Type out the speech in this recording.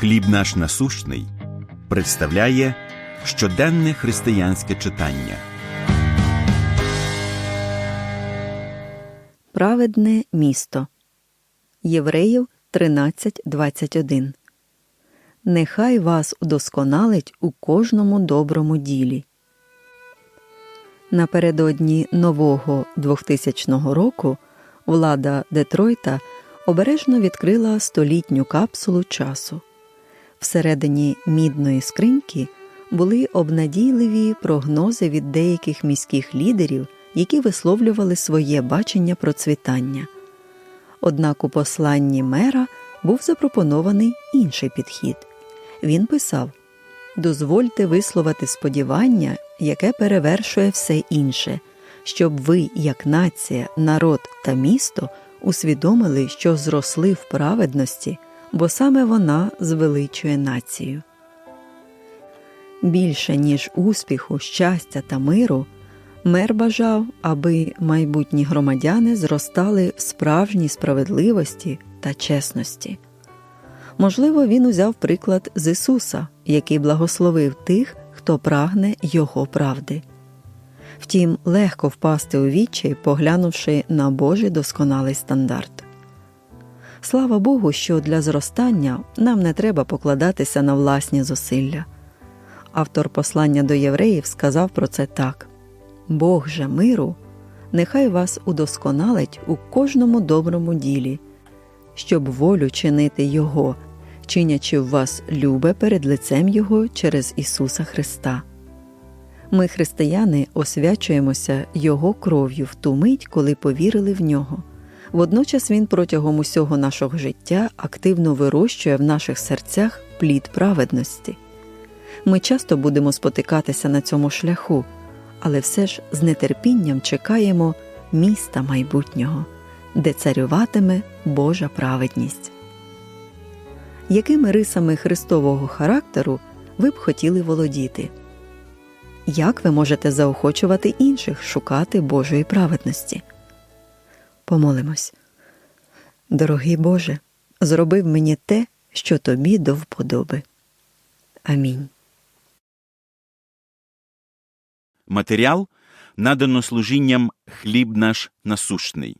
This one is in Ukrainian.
Хліб наш насущний представляє щоденне християнське читання. Праведне місто. Євреїв 13.21 Нехай вас удосконалить у кожному доброму ділі. Напередодні нового 2000 року влада Детройта обережно відкрила столітню капсулу часу. Всередині мідної скриньки були обнадійливі прогнози від деяких міських лідерів, які висловлювали своє бачення процвітання. Однак у посланні мера був запропонований інший підхід. Він писав дозвольте висловити сподівання, яке перевершує все інше, щоб ви, як нація, народ та місто, усвідомили, що зросли в праведності, бо саме вона звеличує націю. Більше ніж успіху, щастя та миру, мер бажав, аби майбутні громадяни зростали в справжній справедливості та чесності. Можливо, він узяв приклад з Ісуса, який благословив тих, хто прагне Його правди. Втім, легко впасти у відчай, поглянувши на Божий досконалий стандарт. Слава Богу, що для зростання нам не треба покладатися на власні зусилля. Автор послання до євреїв сказав про це так Бог же миру, нехай вас удосконалить у кожному доброму ділі, щоб волю чинити Його, чинячи в вас любе перед лицем Його через Ісуса Христа. Ми, християни, освячуємося Його кров'ю в ту мить, коли повірили в нього. Водночас Він протягом усього нашого життя активно вирощує в наших серцях плід праведності. Ми часто будемо спотикатися на цьому шляху, але все ж з нетерпінням чекаємо міста майбутнього, де царюватиме Божа праведність. Якими рисами Христового характеру ви б хотіли володіти? Як ви можете заохочувати інших шукати Божої праведності? Помолимось. Дорогий Боже, зробив мені те, що тобі до вподоби. Амінь. Матеріал надано служінням хліб наш насущний.